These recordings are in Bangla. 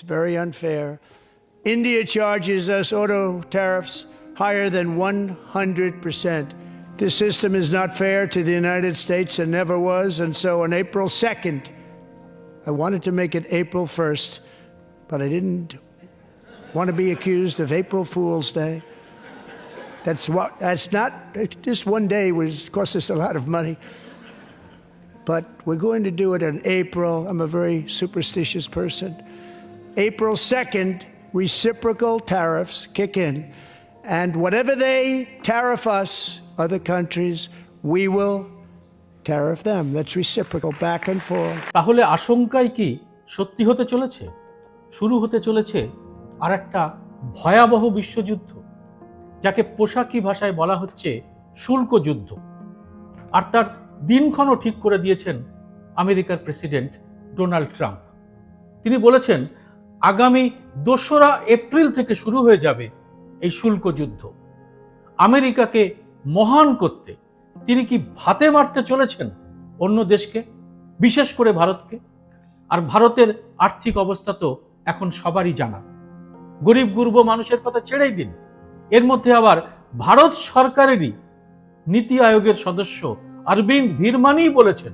It's very unfair. India charges us auto tariffs higher than 100%. This system is not fair to the United States and never was. And so on April 2nd, I wanted to make it April 1st, but I didn't want to be accused of April Fool's Day. That's what, that's not, just one day was cost us a lot of money. But we're going to do it in April. I'm a very superstitious person. April 2nd, reciprocal tariffs kick in. And whatever they tariff us, other countries, we will tariff them. That's reciprocal, back and forth. তাহলে আশঙ্কাই কি সত্যি হতে চলেছে শুরু হতে চলেছে আর একটা ভয়াবহ বিশ্বযুদ্ধ যাকে পোশাকি ভাষায় বলা হচ্ছে শুল্ক যুদ্ধ আর তার দিনক্ষণও ঠিক করে দিয়েছেন আমেরিকার প্রেসিডেন্ট ডোনাল্ড ট্রাম্প তিনি বলেছেন আগামী দোসরা এপ্রিল থেকে শুরু হয়ে যাবে এই শুল্ক যুদ্ধ। আমেরিকাকে মহান করতে তিনি কি ভাতে মারতে চলেছেন অন্য দেশকে, বিশেষ করে ভারতকে? আর ভারতের আর্থিক অবস্থা তো এখন সবারই জানা। গরিব গুরব মানুষের কথা ছেড়েই দিন। এর মধ্যে আবার ভারত সরকারেরই নীতি আয়োগের সদস্য অরবিন্দ ভিরমানি বলেছেন,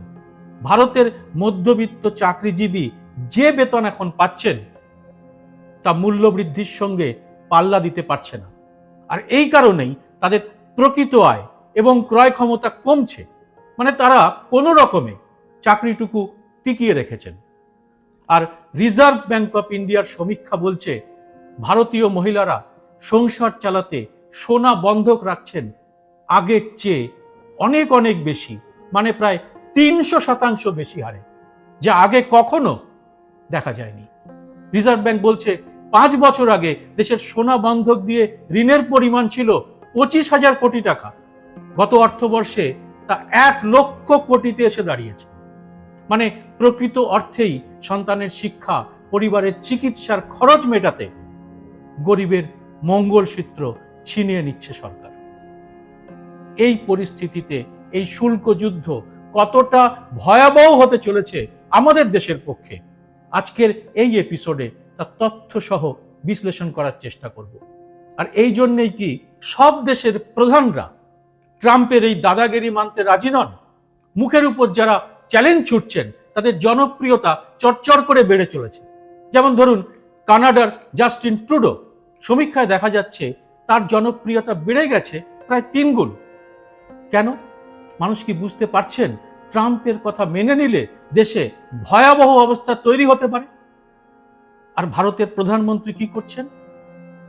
ভারতের মধ্যবিত্ত চাকরিজীবী যে বেতন এখন পাচ্ছেন তা মূল্য বৃদ্ধির সঙ্গে পাল্লা দিতে পারছে না। আর এই কারণেই তাদের প্রকৃত আয় এবং ক্রয় ক্ষমতা কমছে। মানে তারা কোনো রকমে চাকরিটুকু টিকিয়ে রেখেছেন। আর রিজার্ভ ব্যাংক অফ ইন্ডিয়ার সমীক্ষা বলছে, ভারতীয় মহিলারা সংসার চালাতে সোনা বন্ধক রাখছেন আগের চেয়ে অনেক অনেক বেশি মানে প্রায় তিনশো শতাংশ বেশি হারে, যা আগে কখনো দেখা যায়নি। রিজার্ভ ব্যাংক বলছে পাঁচ বছর আগে দেশের সোনা বন্ধক দিয়ে ঋণের পরিমাণ ছিল পঁচিশ হাজার কোটি টাকা। গত অর্থবর্ষে তা এক লক্ষ কোটিতে এসে দাঁড়িয়েছে। মানে প্রকৃত অর্থেই সন্তানের শিক্ষা, পরিবারের চিকিৎসার খরচ মেটাতে গরিবের মঙ্গলসূত্র ছিনিয়ে নিচ্ছে সরকার। এই পরিস্থিতিতে এই শুল্ক যুদ্ধ কতটা ভয়াবহ হতে চলেছে আমাদের দেশের পক্ষে, আজকের এই এপিসোডে তার তথ্য সহ বিশ্লেষণ করার চেষ্টা করব। আর এই জন্যেই কি সব দেশের প্রধানরা ট্রাম্পের এই দাদাগিরি মানতে রাজি নন? মুখের উপর যারা চ্যালেঞ্জ ছুটছেন, তাদের জনপ্রিয়তা চরচর করে বেড়ে চলেছে। যেমন ধরুন, কানাডার জাস্টিন ট্রুডো। সমীক্ষায় দেখা যাচ্ছে, তার জনপ্রিয়তা বেড়ে গেছে প্রায় তিন গুণ। কেন? মানুষ কি বুঝতে পারছেন ট্রাম্পের কথা মেনে নিলে দেশে ভয়াবহ অবস্থা তৈরি হতে পারে? আর ভারতের প্রধানমন্ত্রী কি করছেন?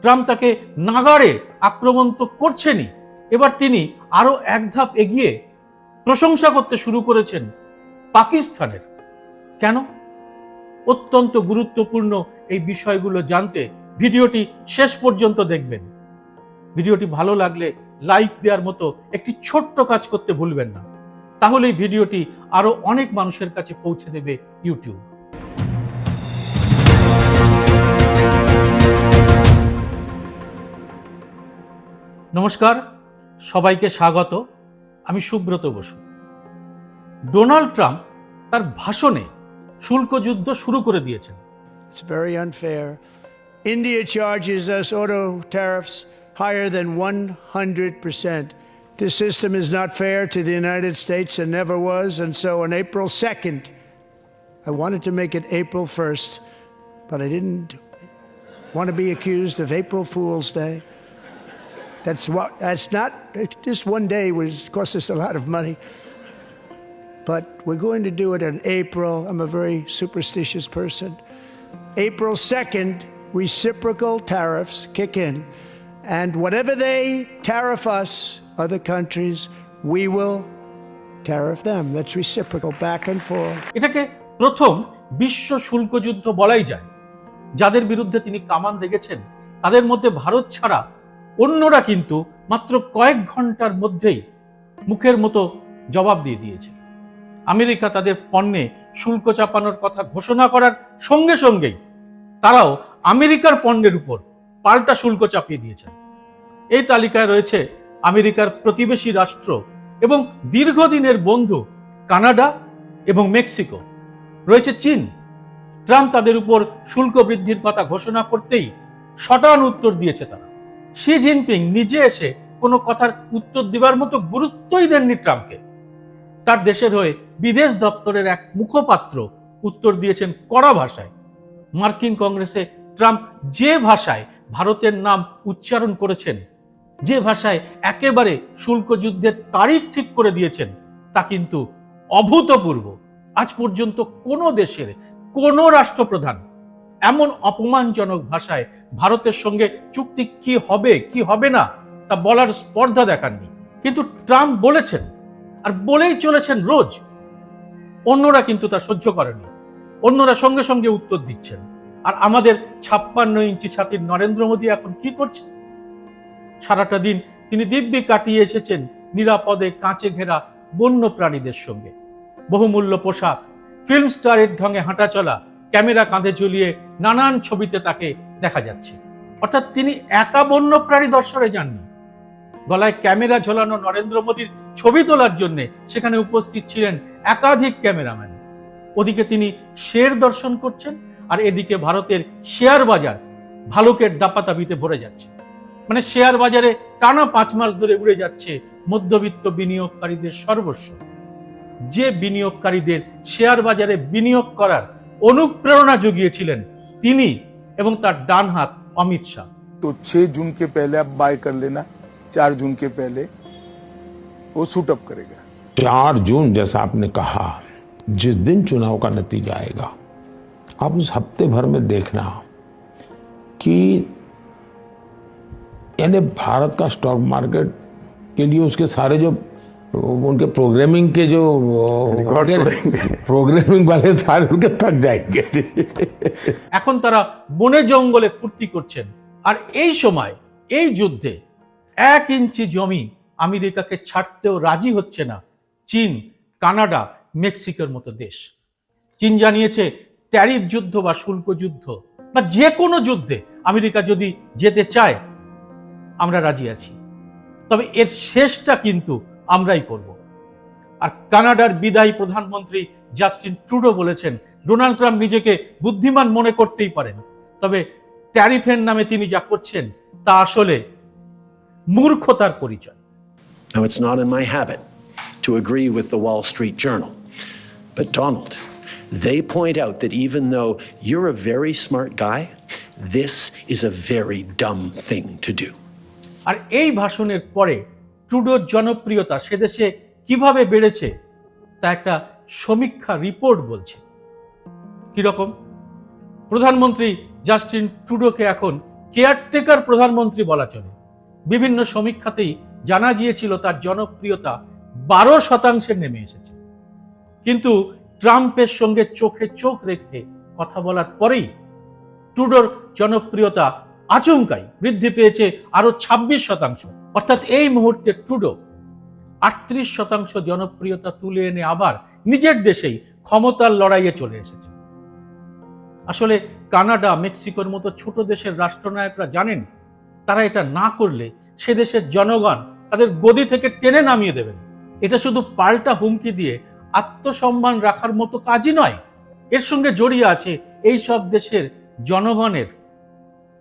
ট্রাম্প তাকে নাগাড়ে আক্রমণ তো করছেনই। এবার তিনি আরও এক ধাপ এগিয়ে প্রশংসা করতে শুরু করেছেন পাকিস্তানের। কেন? অত্যন্ত গুরুত্বপূর্ণ এই বিষয়গুলো জানতে ভিডিওটি শেষ পর্যন্ত দেখবেন। ভিডিওটি ভালো লাগলে লাইক দেওয়ার মতো একটি ছোট্ট কাজ করতে ভুলবেন না। তাহলেই ভিডিওটি আরও অনেক মানুষের কাছে পৌঁছে দেবে ইউটিউব। নমস্কার সবাইকে স্বাগত আমি সুব্রত বসু ডোনাল্ড ট্রাম্প তার ভাষণে শুল্ক যুদ্ধ শুরু করে দিয়েছেন It's very unfair. India charges us auto tariffs higher than 100%. This system is not fair to the United States and never was. And so on April 2nd, I wanted to make it April 1st, but I didn't want to be accused of April Fool's Day. That's what, that's not, just one day was cost us a lot of money. But we're going to do it in April. I'm a very superstitious person. April 2nd, reciprocal tariffs kick in. And whatever they tariff us, other countries, we will tariff them. That's reciprocal, back and forth. এটাকে প্রথম বিশ্ব শুল্ক যুদ্ধ বলাই যায় যাদের বিরুদ্ধে তিনি কামান দেখেছেন তাদের মধ্যে ভারত ছাড়া অন্যরা কিন্তু মাত্র কয়েক ঘণ্টার মধ্যেই মুখের মতো জবাব দিয়ে দিয়েছে। আমেরিকা তাদের পণ্যে শুল্ক চাপানোর কথা ঘোষণা করার সঙ্গে সঙ্গেই তারাও আমেরিকার পণ্যের উপর পাল্টা শুল্ক চাপিয়ে দিয়েছেন। এই তালিকায় রয়েছে আমেরিকার প্রতিবেশী রাষ্ট্র এবং দীর্ঘদিনের বন্ধু কানাডা এবং মেক্সিকো। রয়েছে চীন। ট্রাম্প তাদের উপর শুল্ক বৃদ্ধির কথা ঘোষণা করতেই শটান উত্তর দিয়েছে তারা। শি জিনপিং নিজে এসে কোনো কথার উত্তর দেওয়ার মতো গুরুত্বই দেননি ট্রাম্পকে। তার দেশের হয়ে বিদেশ দপ্তরের এক মুখপাত্র উত্তর দিয়েছেন কড়া ভাষায়। মার্কিন কংগ্রেসে ট্রাম্প যে ভাষায় ভারতের নাম উচ্চারণ করেছেন, যে ভাষায় একেবারে শুল্ক যুদ্ধের তারিখ ঠিক করে দিয়েছেন, তা কিন্তু অভূতপূর্ব। আজ পর্যন্ত কোনো দেশের কোনো রাষ্ট্রপ্রধান এমন অপমানজনক ভাষায় ভারতের সঙ্গে চুক্তি কি হবে কি হবে না, তা বলার স্পর্ধা দেখাননি। কিন্তু ট্রাম্প বলেছেন, আর বলেই চলেছেন রোজ। অন্যরা কিন্তু তা সহ্য করেনি। অন্যরা সঙ্গে সঙ্গে উত্তর দিচ্ছেন। আর আমাদের ছাপ্পান্ন ইঞ্চি ছাতির নরেন্দ্র মোদী এখন কি করছে? সারাটা দিন তিনি দিব্যি কাটিয়ে এসেছেন নিরাপদে কাঁচে ঘেরা বন্য প্রাণীদের সঙ্গে। বহুমূল্য পোশাক, ফিল্ম স্টারের ঢঙে হাঁটা চলা ক্যামেরা কাঁধে ঝুলিয়ে নানান ছবিতে তাকে দেখা যাচ্ছে। অর্থাৎ তিনি একা বন্য প্রাণী দর্শনে যাননি। গলায় ক্যামেরা ঝোলানো নরেন্দ্র মোদীর ছবি তোলার জন্য সেখানে উপস্থিত ছিলেন একাধিক ক্যামেরাম্যান। ওদিকে তিনি শের দর্শন করছেন আর এদিকে ভারতের শেয়ার বাজার ভালুকের দাপাতাবিতে ভরে যাচ্ছে। মানে শেয়ার বাজারে টানা পাঁচ মাস ধরে উড়ে যাচ্ছে মধ্যবিত্ত বিনিয়োগকারীদের সর্বস্ব। যে বিনিয়োগকারীদের শেয়ার বাজারে বিনিয়োগ করার অনুপ্রেরণা জুগিয়েছিলেন তিনি এবং তার ডান হাত অমিত শাহ तो 6 जून के पहले आप बाय कर लेना 4 जून के पहले वो सूट अप करेगा चार जून जैसा आपने कहा जिस दिन चुनाव का नतीजा आएगा आप उस हफ्ते भर में देखना कि यानी भारत का स्टॉक मार्केट के लिए उसके सारे जो उनके प्रोग्रामिंग के जो प्रोग्रामिंग वाले सारे उनके थक जाएंगे এখন তারা বনে জঙ্গলে ফুর্তি করছেন আর এই সময় এই যুদ্ধে এক ইঞ্চি জমি আমেরিকাকে ছাড়তেও রাজি হচ্ছে না চীন কানাডা মেক্সিকোর মতো দেশ চীন জানিয়েছে ট্যারিফ যুদ্ধ বা শুল্ক যুদ্ধ বা যে কোনো যুদ্ধে আমেরিকা যদি যেতে চায় আমরা রাজি আছি তবে এর শেষটা কিন্তু আমরাই করব আর কানাডার বিদায়ী প্রধানমন্ত্রী জাস্টিন ট্রুডো বলেছেন ডোনাল্ড ট্রাম্প নিজেকে বুদ্ধিমান মনে করতেই পারেন তবে ট্যারিফের নামে তিনি যা করছেন তা আসলে মূর্খতার পরিচয় Now, it's not in my habit to agree with the Wall Street Journal. But, Donald, they point out that even though you're a very smart guy, this is a very dumb thing to do. আর এই ভাষণের পরে ট্রুডোর জনপ্রিয়তা সেদেশে কীভাবে বেড়েছে, তা একটা সমীক্ষা রিপোর্ট বলছে। কীরকম? প্রধানমন্ত্রী জাস্টিন ট্রুডোকে এখন কেয়ারটেকার প্রধানমন্ত্রী বলা চলে। বিভিন্ন সমীক্ষাতেই জানা গিয়েছিল তার জনপ্রিয়তা বারো শতাংশে নেমে এসেছে। কিন্তু ট্রাম্পের সঙ্গে চোখে চোখ রেখে কথা বলার পরেই ট্রুডোর জনপ্রিয়তা আচমকাই বৃদ্ধি পেয়েছে আরও ২৬ শতাংশ। অর্থাৎ এই মুহূর্তে ট্রুডো আটত্রিশ শতাংশ জনপ্রিয়তা তুলে এনে আবার নিজের দেশেই ক্ষমতার লড়াইয়ে চলে এসেছে। আসলে কানাডা, মেক্সিকোর মতো ছোট দেশের রাষ্ট্রনায়করা জানেন, তারা এটা না করলে সে দেশের জনগণ তাদের গদি থেকে টেনে নামিয়ে দেবেন। এটা শুধু পাল্টা হুমকি দিয়ে আত্মসম্মান রাখার মতো কাজই নয়, এর সঙ্গে জড়িয়ে আছে এই সব দেশের জনগণের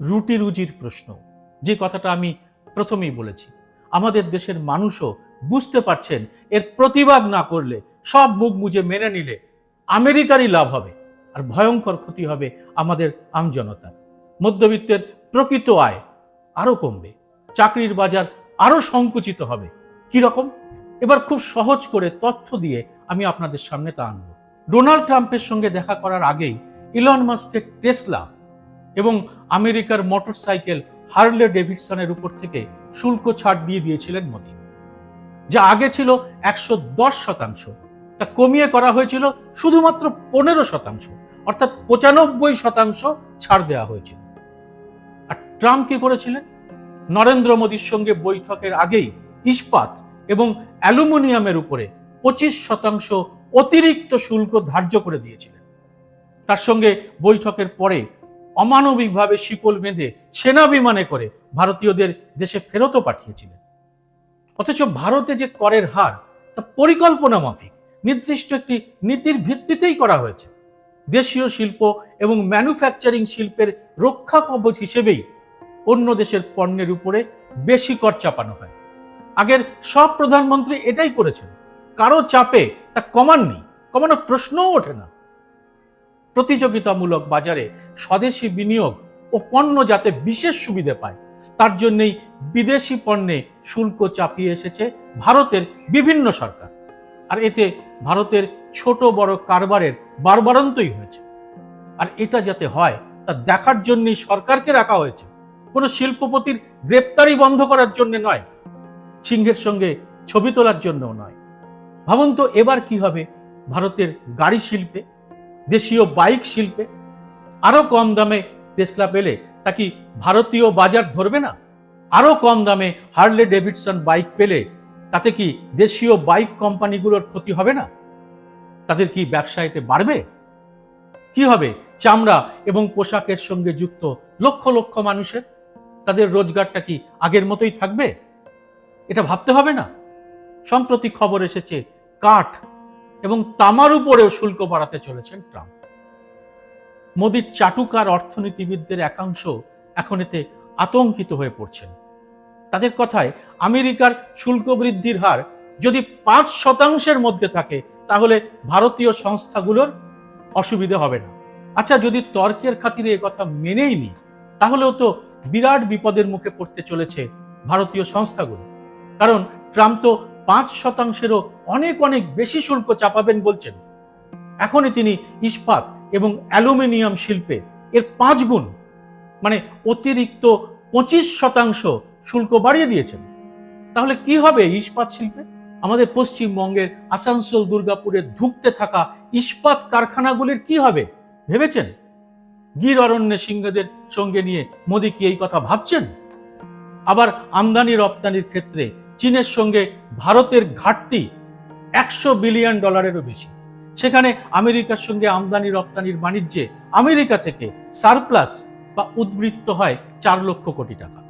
রুটি রুজির প্রশ্ন। যে কথাটা আমি প্রথমেই বলেছি, আমাদের দেশের মানুষও বুঝতে পারছেন, এর প্রতিবাদ না করলে, সব মুখ মুজে মেনে নিলে আমেরিকারই লাভ হবে, আর ভয়ঙ্কর ক্ষতি হবে আমাদের আমজনতার মধ্যবিত্তের প্রকৃত আয় আরও কমবে, চাকরির বাজার আরও সংকুচিত হবে। কি রকম? এবার খুব সহজ করে তথ্য দিয়ে আমি আপনাদের সামনে তা আনব। ডোনাল্ড ট্রাম্পের সঙ্গে দেখা করার আগেই ইলন মাস্কের টেসলা এবং আমেরিকার মোটরসাইকেল হার্লে ডেভিডসনের উপর থেকে শুল্ক ছাড় দিয়ে দিয়েছিলেন মোদী। যা আগে ছিল একশো দশ শতাংশ, তা কমিয়ে করা হয়েছিল শুধুমাত্র পনেরো শতাংশ, অর্থাৎ পঁচানব্বই শতাংশ ছাড় দেওয়া হয়েছিল। আর ট্রাম্প কি করেছিলেন? নরেন্দ্র মোদীর সঙ্গে বৈঠকের আগেই ইস্পাত এবং অ্যালুমিনিয়ামের উপরে পঁচিশ শতাংশ অতিরিক্ত শুল্ক ধার্য করে দিয়েছিলেন। তার সঙ্গে বৈঠকের পরে অমানবিকভাবে শিকল বেঁধে সেনা বিমানে করে ভারতীয়দের দেশে ফেরতও পাঠিয়েছিলেন। অথচ ভারতে যে করের হার, তা পরিকল্পনা মাফিক, নির্দিষ্ট একটি নীতির ভিত্তিতেই করা হয়েছে। দেশীয় শিল্প এবং ম্যানুফ্যাকচারিং শিল্পের রক্ষা কবচ হিসেবেই অন্য দেশের পণ্যের উপরে বেশি কর চাপানো হয়। আগের সব প্রধানমন্ত্রী এটাই করেছেন। কারও চাপে তা কমাননি, কমানোর প্রশ্নও ওঠে না। প্রতিযোগিতামূলক বাজারে স্বদেশি বিনিয়োগ ও পণ্য যাতে বিশেষ সুবিধে পায়, তার জন্যই বিদেশি পণ্যে শুল্ক চাপিয়ে এসেছে ভারতের বিভিন্ন সরকার। আর এতে ভারতের ছোট বড় কারবারের বারবারন্তই হয়েছে। আর এটা যাতে হয়, তা দেখার জন্যই সরকারকে রাখা হয়েছে। কোনো শিল্পপতির গ্রেপ্তারি বন্ধ করার জন্য নয়, সিংহের সঙ্গে ছবি তোলার জন্যও নয়। ভাবুন তো এবার কি হবে ভারতের গাড়ি শিল্পে? দেশীয় বাইক শিল্পে আরও কম দামে টেসলা পেলে তা কি ভারতীয় বাজার ধরবে না? আরও কম দামে হার্লে ডেভিডসন বাইক পেলে তাতে কি দেশীয় বাইক কোম্পানিগুলোর ক্ষতি হবে না? তাদের কি ব্যবসা এতে বাড়বে? কি হবে? চামড়া এবং পোশাকের সঙ্গে যুক্ত লক্ষ লক্ষ মানুষের? তাদের রোজগারটা কি আগের মতোই থাকবে? এটা ভাবতে হবে না। সম্প্রতি খবর এসেছে, কাঠ এবং তামার উপরেও শুল্ক বাড়াতে চলেছেন ট্রাম্প। মোদির চাটুকার অর্থনীতিবিদদের একাংশ এখন এতে আতঙ্কিত হয়ে পড়ছেন। তাদের কথায়, আমেরিকার শুল্ক বৃদ্ধির হার যদি পাঁচ শতাংশের মধ্যে থাকে, তাহলে ভারতীয় সংস্থাগুলোর অসুবিধা হবে না। আচ্ছা যদি তর্কের খাতিরে কথা মেনেই নি, তাহলেও তো বিরাট বিপদের মুখে পড়তে চলেছে ভারতীয় সংস্থাগুলো। কারণ ট্রাম্প তো পাঁচ শতাংশেরও অনেক অনেক বেশি শুল্ক চাপাবেন বলছেন। এখনই তিনি ইস্পাত এবং অ্যালুমিনিয়াম শিল্পে এর পাঁচ গুণ মানে অতিরিক্ত পঁচিশ শতাংশ শুল্ক বাড়িয়ে দিয়েছেন। তাহলে কি হবে ইস্পাত শিল্পে? আমাদের পশ্চিমবঙ্গের আসানসোল, দুর্গাপুরে ধুঁকতে থাকা ইস্পাত কারখানাগুলির কি হবে, ভেবেছেন? গির অরণ্যে সিংহদের সঙ্গে নিয়ে মোদী কি এই কথা ভাবছেন? আবার আমদানি রপ্তানির ক্ষেত্রে চীনের সঙ্গে ভারতের ঘাটতি একশো বিলিয়ন ডলারেরও বেশি। সেখানে আমেরিকার সঙ্গে আমদানি রপ্তানির বাণিজ্যে আমেরিকা থেকে সারপ্লাস বা উদ্বৃত্ত হয় চার লক্ষ কোটি টাকা।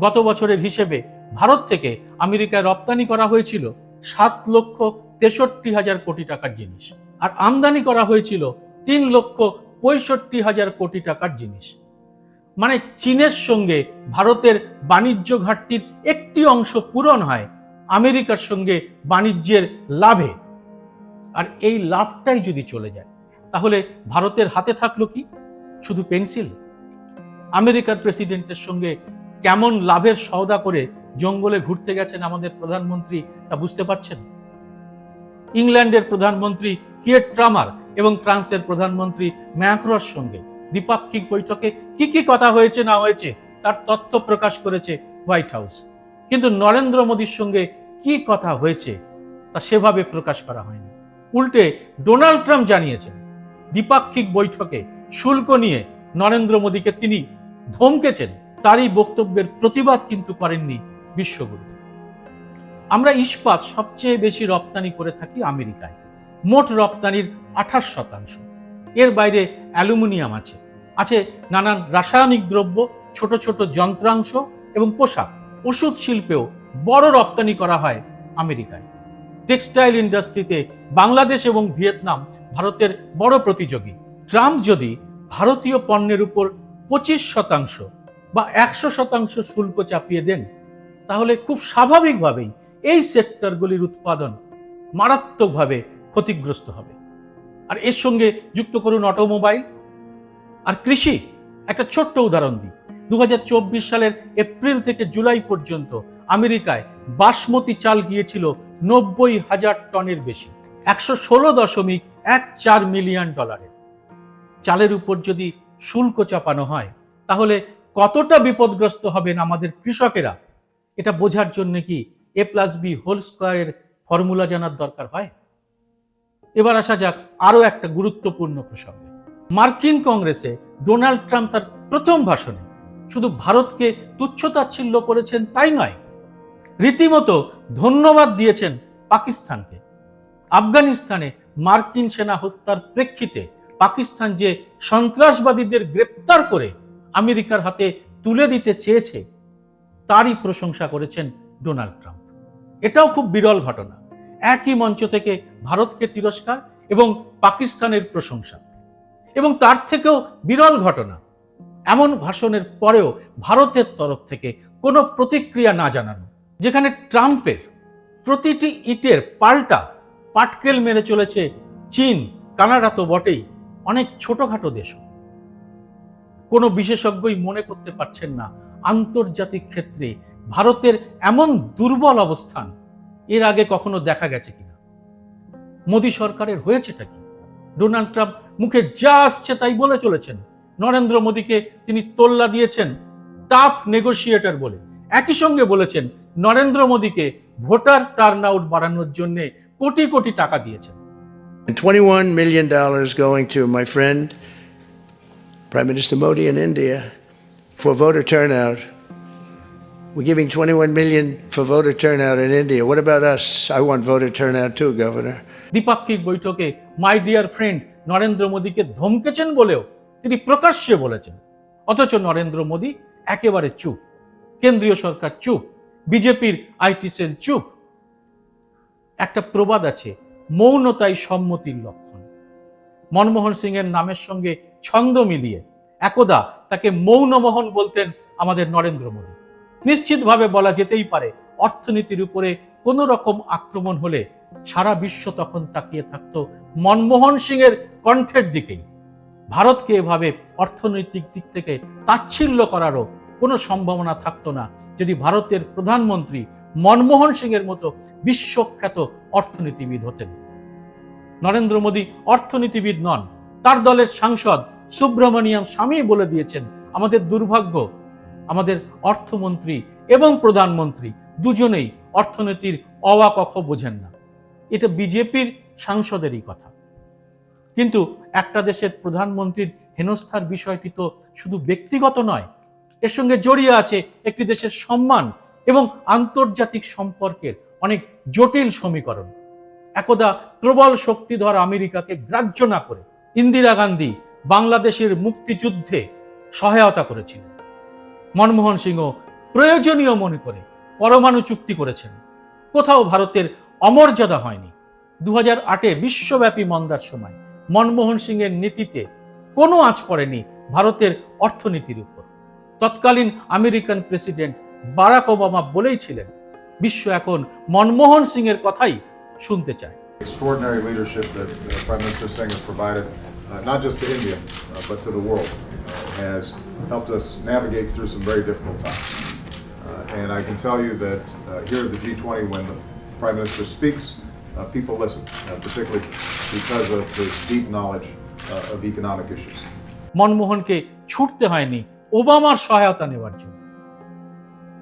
গত বছরের হিসেবে ভারত থেকে আমেরিকায় রপ্তানি করা হয়েছিল সাত লক্ষ তেষট্টি হাজার কোটি টাকার জিনিস। আর আমদানি করা হয়েছিল তিন লক্ষ পঁয়ষট্টি হাজার কোটি টাকার জিনিস। মানে চীনের সঙ্গে ভারতের বাণিজ্য ঘাটতির একটি অংশ পূরণ হয় আমেরিকার সঙ্গে বাণিজ্যের লাভে। আর এই লাভটাই যদি চলে যায়, তাহলে ভারতের হাতে থাকল কি? শুধু পেন্সিল? আমেরিকার প্রেসিডেন্টের সঙ্গে কেমন লাভের সওদা করে জঙ্গলে ঘুরতে গেছেন আমাদের প্রধানমন্ত্রী, তা বুঝতে পারছেন? ইংল্যান্ডের প্রধানমন্ত্রী কিয়েট ট্রামার এবং ফ্রান্সের প্রধানমন্ত্রী ম্যাথরর সঙ্গে দ্বিপাক্ষিক বৈঠকে কি কি কথা হয়েছে, না হয়েছে, তার তথ্য প্রকাশ করেছে হোয়াইট হাউস। কিন্তু নরেন্দ্র মোদীর সঙ্গে কি কথা হয়েছে, তা সেভাবে প্রকাশ করা হয়নি। উল্টে ডোনাল্ড ট্রাম্প জানিয়েছেন, দ্বিপাক্ষিক বৈঠকে শুল্ক নিয়ে নরেন্দ্র মোদীকে তিনি ধমকেছেন, তারই বক্তব্যের প্রতিবাদ কিন্তু করেননি বিশ্বগুরু। আমরা ইস্পাত সবচেয়ে বেশি রপ্তানি করে থাকি আমেরিকায়, মোট রপ্তানির আঠাশ শতাংশ। এর বাইরে অ্যালুমিনিয়াম আছে। আছে নানান রাসায়নিক দ্রব্য, ছোট ছোট যন্ত্রাংশ এবং পোশাক। ওষুধ শিল্পেও বড় রপ্তানি করা হয় আমেরিকায়। টেক্সটাইল ইন্ডাস্ট্রিতে বাংলাদেশ এবং ভিয়েতনাম ভারতের বড় প্রতিযোগী। ট্রাম্প যদি ভারতীয় পণ্যের উপর পঁচিশ শতাংশ বা একশো শতাংশ শুল্ক চাপিয়ে দেন, তাহলে খুব স্বাভাবিকভাবেই এই সেক্টরগুলির উৎপাদন মারাত্মকভাবে ক্ষতিগ্রস্ত হবে। আর এর সঙ্গে যুক্ত করুন অটোমোবাইল আর কৃষি। একটা ছোট্ট উদাহরণ দিই। দু হাজার চব্বিশ সালের এপ্রিল থেকে জুলাই পর্যন্ত আমেরিকায় বাসমতি চাল গিয়েছিল নব্বই হাজার টনের বেশি, একশো ষোলো দশমিক এক চার মিলিয়ন ডলারের। চালের উপর যদি শুল্ক চাপানো হয়, তাহলে কতটা বিপদগ্রস্ত হবেন আমাদের কৃষকেরা? এটা বোঝার জন্য কি এ প্লাস বি হোল স্কোয়ারের ফর্মুলা জানার দরকার হয়? এবার আসা যাক আরও একটা গুরুত্বপূর্ণ প্রসঙ্গে। মার্কিন কংগ্রেসে ডোনাল্ড ট্রাম্প তার প্রথম ভাষণে শুধু ভারতকে তুচ্ছতাচ্ছিল্য করেছেন তাই নয়, রীতিমতো ধন্যবাদ দিয়েছেন পাকিস্তানকে। আফগানিস্তানে মার্কিন সেনা হত্যার প্রেক্ষিতে পাকিস্তান যে সন্ত্রাসবাদীদের গ্রেপ্তার করে আমেরিকার হাতে তুলে দিতে চেয়েছে, তারই প্রশংসা করেছেন ডোনাল্ড ট্রাম্প। এটাও খুব বিরল ঘটনা। একই মঞ্চ থেকে ভারতকে তিরস্কার এবং পাকিস্তানের প্রশংসা। এবং তার থেকেও বিরল ঘটনা, এমন ভাষণের পরেও ভারতের তরফ থেকে কোনো প্রতিক্রিয়া না জানানো, যেখানে ট্রাম্পের প্রতিটি ইটের পাল্টা পাটকেল মেরে চলেছে চীন, কানাডা তো বটেই, অনেক ছোটখাটো দেশও। কোনো বিশেষজ্ঞই মনে করতে পারছেন না আন্তর্জাতিক ক্ষেত্রে ভারতের এমন দুর্বল অবস্থান, এর আগে কখনো দেখা গেছে কিনা। মোদী সরকারের হয়েছেটা কি? ডোনাল্ড ট্রাম্প মুখে যা আসছে তাই বলে চলেছেন। নরেন্দ্র মোদীকে তিনি তোল্লা দিয়েছেন। টাফ নেগোসিয়েটার বলে। একই সঙ্গে বলেছেন, নরেন্দ্র মোদীকে ভোটার টার্ন আউট বাড়ানোর জন্য কোটি কোটি টাকা দিয়েছেন। 21 million dollars going to my friend prime minister Modi in India for voter turnout We're giving 21 million for voter turnout in India. What about. দ্বিপাক্ষিক বৈঠকে মাই ডিয়ার ফ্রেন্ড নরেন্দ্র মোদীকে ধমকেছেন বলেও তিনি প্রকাশ্যে বলেছেন। অথচ নরেন্দ্র মোদী একেবারে চুপ। কেন্দ্রীয় সরকার চুপ, বিজেপির আইটি সেল চুপ। একটা প্রবাদ আছে, মৌনতাই সম্মতির লক্ষণ। মনমোহন সিং এর নামের সঙ্গে ছন্দ মিলিয়ে একদা তাকে মৌনমোহন বলতেন আমাদের নরেন্দ্র মোদী। নিশ্চিতভাবে বলা যেতেই পারে, অর্থনীতির উপরে কোনো রকম আক্রমণ হলে সারা বিশ্ব তখন তাকিয়ে থাকতো মনমোহন সিং এর কণ্ঠের দিকেই। ভারতকে এভাবে অর্থনৈতিক দিক থেকে তাচ্ছিল্য করারও কোনো সম্ভাবনা থাকতো না যদি ভারতের প্রধানমন্ত্রী মনমোহন সিং এর মতো বিশ্বখ্যাত অর্থনীতিবিদ হতেন। নরেন্দ্র মোদী অর্থনীতিবিদ নন, তার দলের সাংসদ সুব্রমণিয়াম স্বামী বলে দিয়েছেন, আমাদের দুর্ভাগ্য, আমাদের অর্থমন্ত্রী এবং প্রধানমন্ত্রী দুজনেই অর্থনীতির অওয়া বোঝেন না। এটা বিজেপির সাংসদেরই কথা। কিন্তু একটা দেশের প্রধানমন্ত্রীর হেনস্থার বিষয়টি তো শুধু ব্যক্তিগত নয়, এর সঙ্গে জড়িয়ে আছে একটি দেশের সম্মান এবং আন্তর্জাতিক সম্পর্কের অনেক জটিল সমীকরণ। একদা প্রবল শক্তিধর আমেরিকাকে গ্রাহ্য না করে ইন্দিরা গান্ধী বাংলাদেশের মুক্তিযুদ্ধে সহায়তা করেছিলেন। মনমোহন সিংহ প্রয়োজনীয় মনে করে পরমাণু চুক্তি করেছেন। কোথাও ভারতের অমর্যাদা হয়নি দু হাজার আটে বিশ্বব্যাপী মন্দার সময় মনমোহন সিংয়ের নীতিতে কোনো আঁচ পড়েনি ভারতের অর্থনীতির উপর তৎকালীন আমেরিকান প্রেসিডেন্ট বারাক ওবামা বলেই ছিলেন বিশ্ব এখন মনমোহন সিংয়ের কথাই শুনতে চায় extraordinary leadership that uh, Prime Minister Singh has provided, uh, not just to India, uh, but to the world, uh, has helped us navigate through some very difficult times. Uh, and I can tell you that uh, here at the G20, when the Prime Minister speaks, uh, people listen, uh, particularly because of his deep knowledge uh, of economic issues. মনমোহনকে ছুটতে হয়নি ওবামার সহায়তা নেওয়ার জন্য।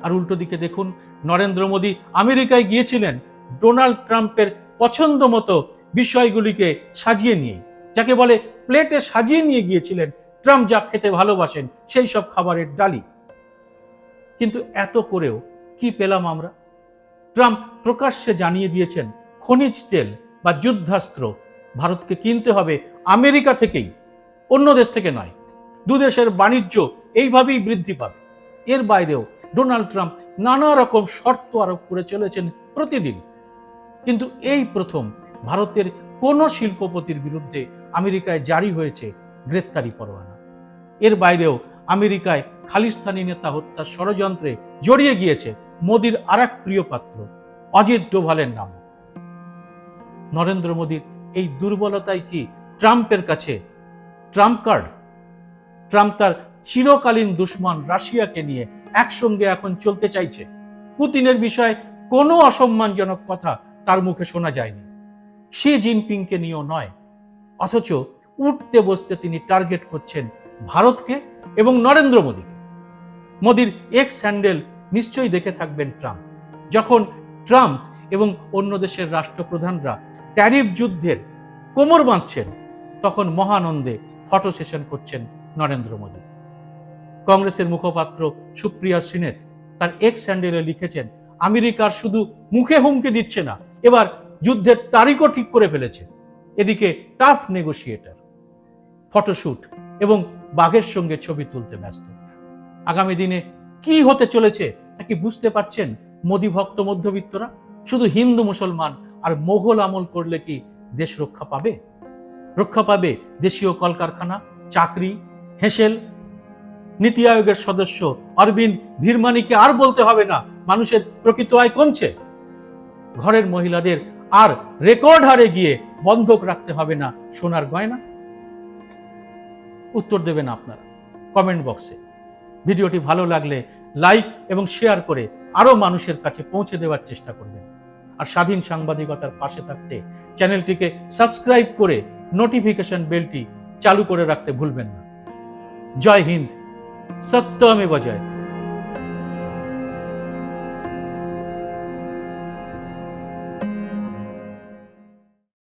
আর উল্টো দিকে দেখুন নরেন্দ্র মোদী আমেরিকায় গিয়েছিলেন ডোনাল্ড ট্রাম্পের পছন্দ মতো বিষয়গুলিকে সাজিয়ে নিয়ে। যাকে বলে প্লেটে সাজিয়ে নিয়ে গিয়েছিলেন ট্রাম্প যা খেতে ভালোবাসেন সেই সব খাবারের ডালি। কিন্তু এত করেও কি পেলাম আমরা? ট্রাম্প প্রকাশ্যে জানিয়ে দিয়েছেন, খনিজ তেল বা যুদ্ধাস্ত্র ভারতকে কিনতে হবে আমেরিকা থেকেই, অন্য দেশ থেকে নয় দুদেশের বাণিজ্য এইভাবেই বৃদ্ধি পাবে। এর বাইরেও ডোনাল্ড ট্রাম্প নানা রকম শর্ত আরোপ করে চলেছেন প্রতিদিন। কিন্তু এই প্রথম ভারতের কোনো শিল্পপতির বিরুদ্ধে আমেরিকায় জারি হয়েছে গ্রেপ্তারি পরোয়ানা। এর বাইরেও আমেরিকায় খালিস্তানি নেতা হত্যার ষড়যন্ত্রে জড়িয়ে গিয়েছে মোদির আর এক প্রিয় পাত্র, অজিত ডোভালের নাম। নরেন্দ্র মোদীর এই দুর্বলতাই কি ট্রাম্পের কাছে? Trump card? ট্রাম্প তার চিরকালীন দুশ্মন রাশিয়াকে নিয়ে একসঙ্গে এখন চলতে চাইছে। পুতিনের বিষয়ে কোনো অসম্মানজনক কথা তার মুখে শোনা যায়নি। শি জিনপিংকে নিয়েও নয়, অথচ উঠতে বসতে তিনি টার্গেট করছেন ভারতকে এবং নরেন্দ্র মোদীকে। মোদীর এক্স স্যান্ডেল নিশ্চয়ই দেখে থাকবেন ট্রাম্প। যখন ট্রাম্প এবং অন্য দেশের রাষ্ট্রপ্রধানরা ট্যারিফ যুদ্ধের কোমর বাঁধছেন, তখন মহানন্দে ফটো সেশন করছেন নরেন্দ্র মোদী। কংগ্রেসের মুখপাত্র সুপ্রিয়া সিনেট তার এক্স স্যান্ডেলে লিখেছেন, আমেরিকার শুধু মুখে হুমকি দিচ্ছে না, এবার যুদ্ধের তারিখও ঠিক করে ফেলেছে। এদিকে টাফ নেগোসিয়েটর, ফটোশুট এবং বাঘের সঙ্গে ছবি তুলতে ব্যস্ত। আগামী দিনে কি হতে চলেছে তা কি বুঝতে পারছেন মোদী ভক্ত মধ্যবিত্তরা? শুধু হিন্দু মুসলমান আর মোঘল আমল করলে কি দেশ রক্ষা পাবে? রক্ষা পাবে দেশীয় কলকারখানা, চাকরি, হেসেল? নীতি আয়োগের সদস্য অরবিন্দ ভিরমানিকে আর বলতে হবে না, মানুষের প্রকৃত আয় কমছে। ঘরের মহিলাদের আর রেকর্ড হারে গিয়ে বন্ধক রাখতে হবে না, সোনার গয়না? উত্তর দেবেন আপনারা, কমেন্ট বক্সে। ভিডিওটি ভালো লাগলে লাইক এবং শেয়ার করে আরও মানুষের কাছে পৌঁছে দেওয়ার চেষ্টা করবেন। আর স্বাধীন সাংবাদিকতার পাশে থাকতে চ্যানেলটিকে সাবস্ক্রাইব করে নোটিফিকেশন বেলটি চালু করে রাখতে ভুলবেন না। জয় হিন্দ। সত্য আমি বজয়